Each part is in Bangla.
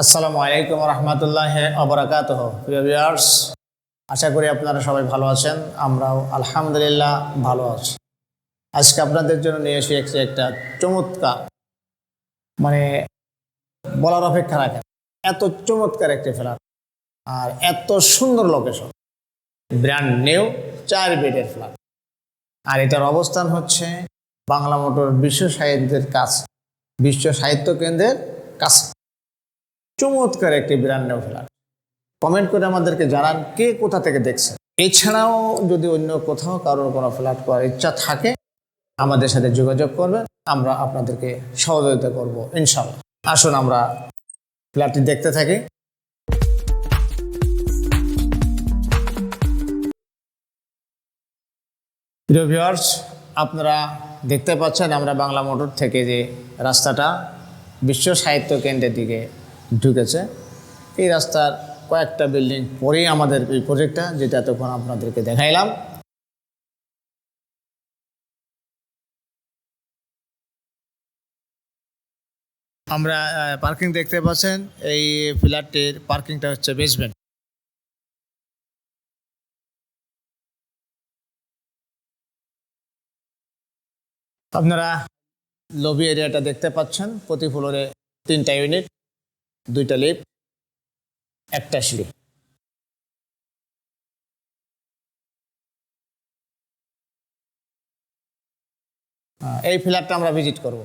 আসসালামু আলাইকুম রহমতুল্লাহ অবরাকাত আশা করি আপনারা সবাই ভালো আছেন, আমরাও আলহামদুলিল্লাহ ভালো আছি। আজকে আপনাদের জন্য নিয়ে এসে একটি, একটা চমৎকার মানে বলার অপেক্ষা রাখেন, এত চমৎকার একটি ফ্ল্যাট আর এত সুন্দর লোকেশন ব্র্যান্ড নিউ চার বেডের ফ্ল্যাট। আর এটার অবস্থান হচ্ছে বাংলা মোটর বিশ্ব সাহিত্যের কাছে, বিশ্ব সাহিত্য কেন্দ্রের কাছে। চমৎকার একটি ব্র্যান্ড ফ্ল্যাট কমেন্ট করে আমাদেরকে জানান কে কোথা থেকে দেখছেন এছাড়াও যদি অন্য কোথাও কারোর কোনো ফ্ল্যাট করার ইচ্ছা থাকে, আমাদের সাথে যোগাযোগ করবেন। আমরা আপনাদেরকে সহযোগিতা করব ইনশাল্লাহ আসুন আমরা ফ্ল্যাটটি দেখতে থাকি। প্রিয় আপনারা দেখতে পাচ্ছেন আমরা বাংলা মোটর থেকে যে রাস্তাটা বিশ্ব সাহিত্য কেন্দ্রের দিকে ঢুকেছে। এই রাস্তার কয়েকটা বিল্ডিং পরেই আমাদের এই প্রজেক্টটা যেটা তখন আপনাদেরকে দেখাইলাম। আমরা পার্কিং দেখতে পাচ্ছেন। এই ফ্ল্যাটটির পার্কিংটা হচ্ছে বেসমেন্ট আপনারা লবি এরিয়াটা দেখতে পাচ্ছেন। প্রতি ফ্লোরে তিনটা ইউনিট দুইটা লিফট একটা সিঁড়ি এই ফ্ল্যাটটা আমরা ভিজিট করব।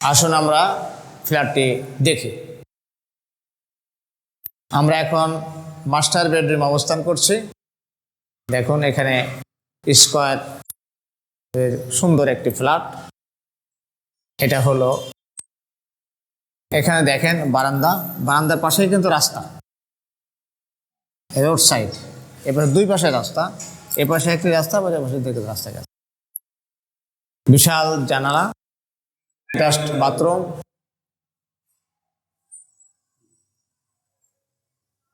আসুন আমরা ফ্ল্যাটটি দেখি। আমরা এখন মাস্টার বেডরুম অবস্থান করছি। দেখুন এখানে স্কোয়ার সুন্দর একটি ফ্ল্যাট। এটা হলো এখানে দেখেন বারান্দা, বারান্দার পাশেই কিন্তু রাস্তা। রোড সাইড এবার দুই পাশে রাস্তা, এ পাশে একটি রাস্তা বা পাশে দিকে রাস্তা গেছে। বিশাল জানালা অ্যাটাচড বাথরুম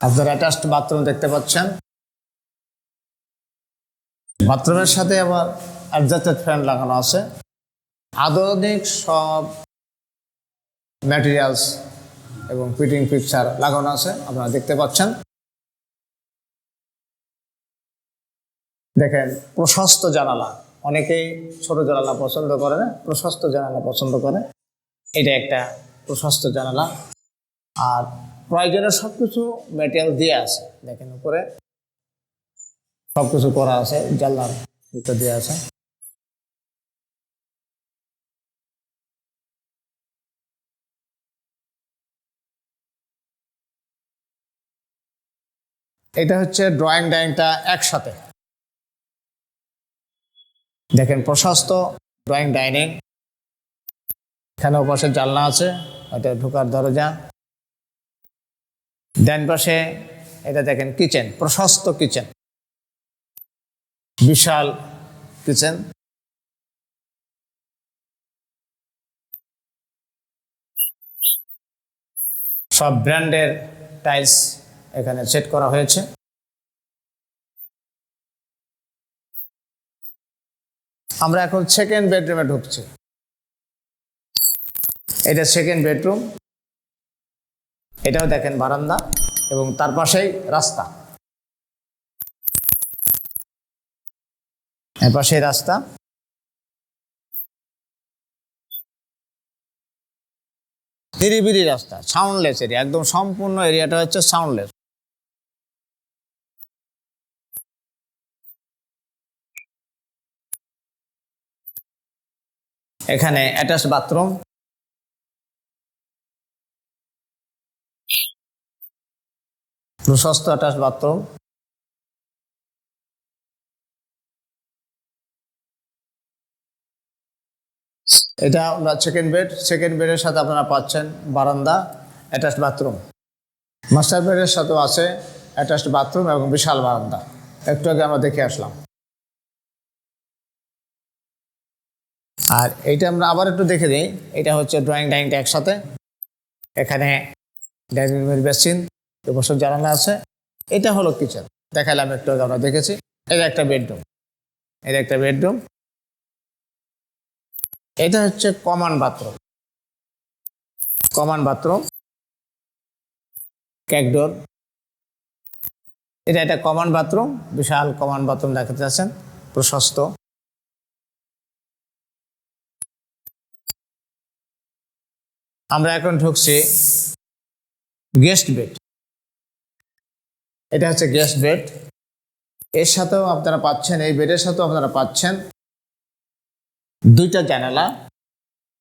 আপনারা বাথরুম দেখতে পাচ্ছেন। বাথরুমের সাথে আবার অ্যাডজাস্টেড ফ্যান লাগানো আছে। আধুনিক সব ম্যাটেরিয়ালস এবং ফিটিং পিকচার লাগানো আছে, আপনারা দেখতে পাচ্ছেন। দেখেন, প্রশস্ত জানালা। অনেকেই ছোট জানালা পছন্দ করে না প্রশস্ত জানালা পছন্দ করে। এটা একটা প্রশস্ত জানালা। আর প্রয়োজনের সব কিছু ম্যাটেরিয়াল দিয়ে আছে। দেখেন উপরে সব কিছু করা আছে, জানলার ভিতর দিয়ে আছে। এটা হচ্ছে ড্রয়িং ডাইংটা একসাথে। দেখেন প্রশস্ত ড্রয়িং ডাইনিং এখানে পাশে জানলা আছে এটা ঢোকার দরজা। ডান পাশে এটা দেখেন কিচেন, প্রশস্ত কিচেন। বিশাল কিচেন। সব ব্র্যান্ডের টাইলস এখানে সেট করা হয়েছে। আমরা এখন সেকেন্ড বেডরুমে ঢুকছি। এটা সেকেন্ড বেডরুম এটাও দেখেন বারান্দা এবং তার পাশেই রাস্তা। এর রাস্তা। নিরিবিলি রাস্তা সাউন্ডলেস এরিয়া একদম সম্পূর্ণ এরিয়াটা হচ্ছে সাউন্ডলেস এখানে অ্যাটাচ বাথরুম। প্রশস্ত অ্যাটাচ বাথরুম। এটা আমরা সেকেন্ড বেড সেকেন্ড বেডের সাথে আপনারা পাচ্ছেন বারান্দা অ্যাটাচ বাথরুম। মাস্টার বেডের সাথেও আছে অ্যাটাচ বাথরুম এবং বিশাল বারান্দা। একটু আগে আমরা দেখে আসলাম। আর এইটা আমরা আবার একটু দেখে দিই। এটা হচ্ছে ড্রয়িং ডাইনিংটা একসাথে। এখানে ডাইনিং রুমের বেসিন বছর জানালা আছে। এটা হলো কিচেন দেখালাম একটু আগে, আমরা দেখেছি। এটা একটা বেডরুম এটা একটা বেডরুম এটা হচ্ছে কমন বাথরুম কমান বাথরুম ক্যাকডোর এটা একটা কমান বাথরুম বিশাল কমান বাথরুম দেখাতে যাচ্ছেন প্রশস্ত। আমরা এখন ঢুকছি গেস্ট বেড এটা হচ্ছে গেস্ট বেড এর সাথেও আপনারা পাচ্ছেন, এই বেডের সাথেও আপনারা পাচ্ছেন দুইটা জানালা।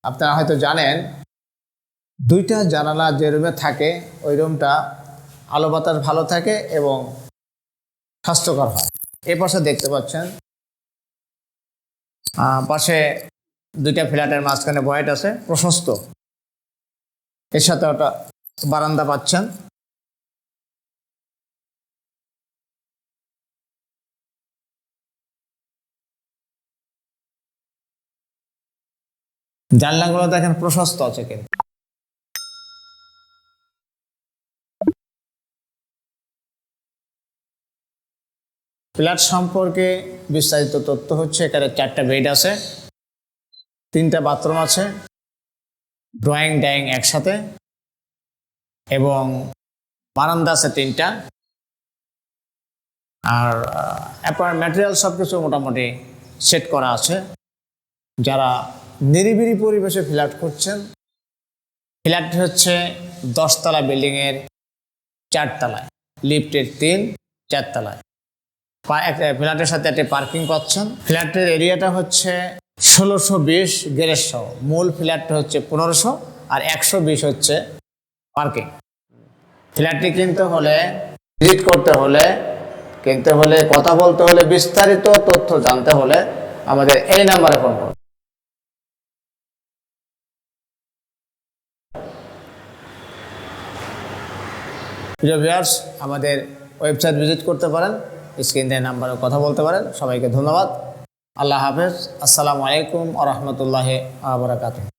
আপনারা হয়তো জানেন, দুইটা জানালা যে রুমে থাকে, ওই রুমটা আলো বাতাস ভালো থাকে এবং স্বাস্থ্যকর হয়। এ পাশে দেখতে পাচ্ছেন পাশে দুইটা ফ্ল্যাটের মাঝখানে বয়েট আছে, প্রশস্ত। এর সাথে ওটা বারান্দা পাচ্ছেন। জানলাগুলো দেখেন প্রশস্ত আছে কিন্তু। ফ্ল্যাট সম্পর্কে বিস্তারিত তথ্য হচ্ছে, এখানে চারটা বেড আছে, তিনটা বাথরুম আছে। ড্রয়িং ডাইং একসাথে এবং বারান্দা আছে তিনটা। আর অ্যাপার ম্যাটেরিয়াল সব কিছু মোটামুটি সেট করা আছে। যারা নিরিবিলি পরিবেশে ফ্ল্যাট করছেন ফ্ল্যাট হচ্ছে দশতলা বিল্ডিংয়ের চারতলায় লিফটের তিন, চারতলায়। ফ্ল্যাটের সাথে একটা পার্কিং পাচ্ছেন। ফ্ল্যাটের এরিয়াটা হচ্ছে ষোলোশো বিশ গ্যারেজ মূল ফ্ল্যাটটা হচ্ছে পনেরোশো আর একশো বিশ হচ্ছে পার্কিং। ফ্ল্যাটটি কিনতে হলে, ভিজিট করতে হলে, কিনতে হলে, কথা বলতে হলে, বিস্তারিত তথ্য জানতে হলে আমাদের এই নাম্বারে ফোন করুন। আমাদের ওয়েবসাইট ভিজিট করতে পারেন স্ক্রিনের নাম্বারে কথা বলতে পারেন। সবাইকে ধন্যবাদ। আল্লাহ হাফেজ। আসসালামু আলাইকুম আ রহমতুল্লাহ আবরাকাতুহ